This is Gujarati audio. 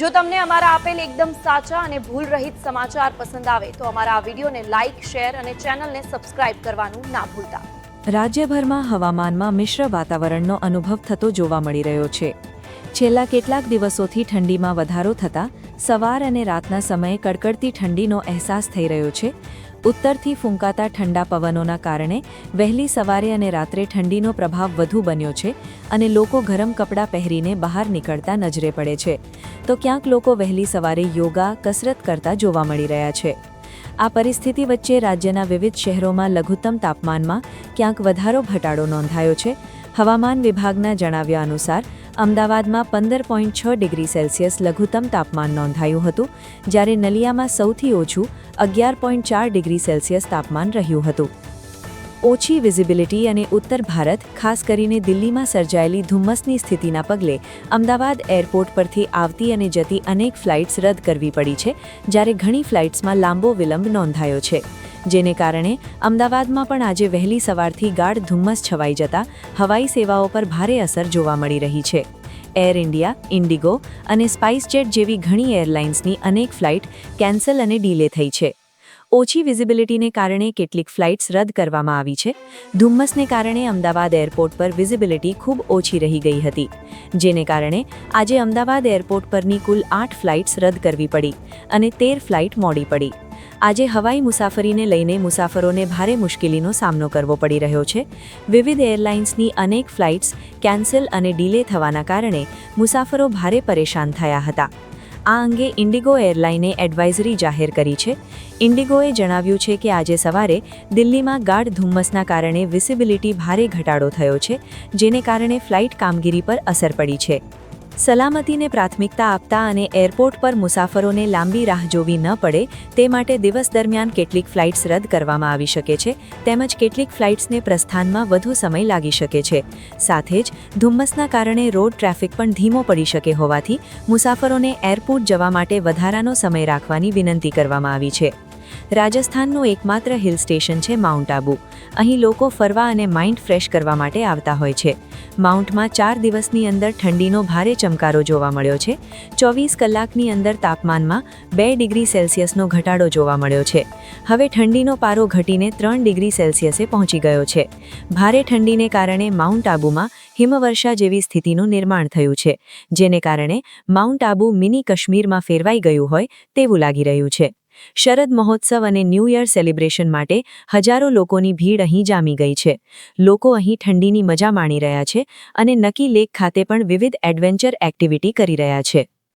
જો તમને અમારા આપેલ એકદમ સાચા અને ભૂલ રહિત સમાચાર પસંદ આવે તો અમારા આ વિડીયોને લાઇક, શેર અને ચેનલને સબસ્ક્રાઇબ કરવાનું ના ભૂલતા. રાજ્યભરમાં હવામાનમાં મિશ્ર વાતાવરણનો અનુભવ થતો જોવા મળી રહ્યો છે. છેલ્લા કેટલાક દિવસોથી ઠંડીમાં વધારો થતાં સવાર અને રાતના સમયે કડકડતી ઠંડીનો અહેસાસ થઈ રહ્યો છે. ઉત્તરથી ફૂંકાતા ઠંડા પવનોના કારણે વહેલી સવારે અને રાત્રે ઠંડીનો પ્રભાવ વધુ બન્યો છે અને લોકો ગરમ કપડાં પહેરીને બહાર નીકળતા નજરે પડે છે. તો ક્યાંક લોકો વહેલી સવારે યોગા, કસરત કરતા જોવા મળી રહ્યા છે. આ પરિસ્થિતિ વચ્ચે રાજ્યના વિવિધ શહેરોમાં લઘુત્તમ તાપમાનમાં ક્યાંક વધારો ઘટાડો નોંધાયો છે. હવામાન વિભાગના જણાવ્યા અનુસાર અમદાવાદમાં પંદર પોઈન્ટ છ ડિગ્રી સેલ્સિયસ લઘુત્તમ તાપમાન નોંધાયું હતું, જ્યારે નલિયામાં સૌથી ઓછું અગિયાર પોઈન્ટ ચાર ડિગ્રી સેલ્સિયસ તાપમાન રહ્યું હતું. ઓછી વિઝિબિલિટી અને ઉત્તર ભારત, ખાસ કરીને દિલ્હીમાં સર્જાયેલી ધુમ્મસની સ્થિતિના પગલે અમદાવાદ એરપોર્ટ પરથી આવતી અને જતી અનેક ફ્લાઇટ્સ રદ કરવી પડી છે, જ્યારે ઘણી ફ્લાઇટ્સમાં લાંબો વિલંબ નોંધાયો છે. જેને કારણે અમદાવાદમાં પણ આજે વહેલી સવારથી ગાઢ ધુમ્મસ છવાઈ જતા હવાઈ સેવાઓ પર ભારે અસર જોવા મળી રહી છે. એર ઇન્ડિયા, ઇન્ડિગો અને સ્પાઇસજેટ જેવી ઘણી એરલાઇન્સની અનેક ફ્લાઇટ કેન્સલ અને ડીલે થઈ છે. ઓછી વિઝિબિલિટીને કારણે કેટલીક ફ્લાઇટ્સ રદ કરવામાં આવી છે. ધુમ્મસને કારણે અમદાવાદ એરપોર્ટ પર વિઝિબિલિટી ખૂબ ઓછી રહી ગઈ હતી, જેને કારણે આજે અમદાવાદ એરપોર્ટ પરની કુલ આઠ ફ્લાઇટ્સ રદ કરવી પડી અને તેર ફ્લાઇટ મોડી પડી. આજે હવાઈ મુસાફરીને લઈને મુસાફરોને ભારે મુશ્કેલીનો સામનો કરવો પડી રહ્યો છે. વિવિધ એરલાઇન્સની અનેક ફ્લાઇટ્સ કેન્સલ અને ડીલે થવાના કારણે મુસાફરો ભારે પરેશાન થયા હતા. આ અંગે ઇન્ડિગો એરલાઈને એડવાઇઝરી જાહેર કરી છે. ઇન્ડિગોએ જણાવ્યું છે કે આજે સવારે દિલ્હીમાં ગાઢ ધુમ્મસના કારણે વિસિબિલિટી ભારે ઘટાડો થયો છે, જેને કારણે ફ્લાઇટ કામગીરી પર અસર પડી છે. સલામતીને પ્રાથમિકતા આપતા અને એરપોર્ટ પર મુસાફરોને લાંબી રાહ જોવી ન પડે, તે માટે દિવસ દરમિયાન કેટલીક ફ્લાઇટ્સ રદ કરવામાં આવી શકે છે, તેમજ કેટલીક ફ્લાઇટ્સને પ્રસ્થાનમાં વધુ સમય લાગી શકે છે. સાથે જ, ધુમ્મસના કારણે રોડ ટ્રાફિક પણ ધીમો પડી શકે હોવાથી મુસાફરોને એરપોર્ટ જવા માટે વધારાનો સમય રાખવાની વિનંતી કરવામાં આવી છે. રાજસ્થાનનું એકમાત્ર હિલ સ્ટેશન છે માઉન્ટ આબુ. અહીં લોકો ફરવા અને માઇન્ડ ફ્રેશ કરવા માટે આવતા હોય છે. માઉન્ટમાં ચાર દિવસની અંદર ઠંડીનો ભારે ચમકારો જોવા મળ્યો છે. ચોવીસ કલાકની અંદર તાપમાનમાં બે ડિગ્રી સેલ્સિયસનો ઘટાડો જોવા મળ્યો છે. હવે ઠંડીનો પારો ઘટીને ત્રણ ડિગ્રી સેલ્સિયસે પહોંચી ગયો છે. ભારે ઠંડીને કારણે માઉન્ટ આબુમાં હિમવર્ષા જેવી સ્થિતિનું નિર્માણ થયું છે. જેને કારણે માઉન્ટ આબુ મિની કાશ્મીરમાં ફેરવાઈ ગયું હોય તેવું લાગી રહ્યું છે. શરદ મહોત્સવ અને ન્યૂ યર સેલિબ્રેશન માટે હજારો લોકોની ભીડ અહીં જામી ગઈ છે. લોકો અહીં ઠંડીની મજા માણી રહ્યા છે અને નકી લેક ખાતે પણ વિવિધ એડવેન્ચર એક્ટિવિટી કરી રહ્યા છે.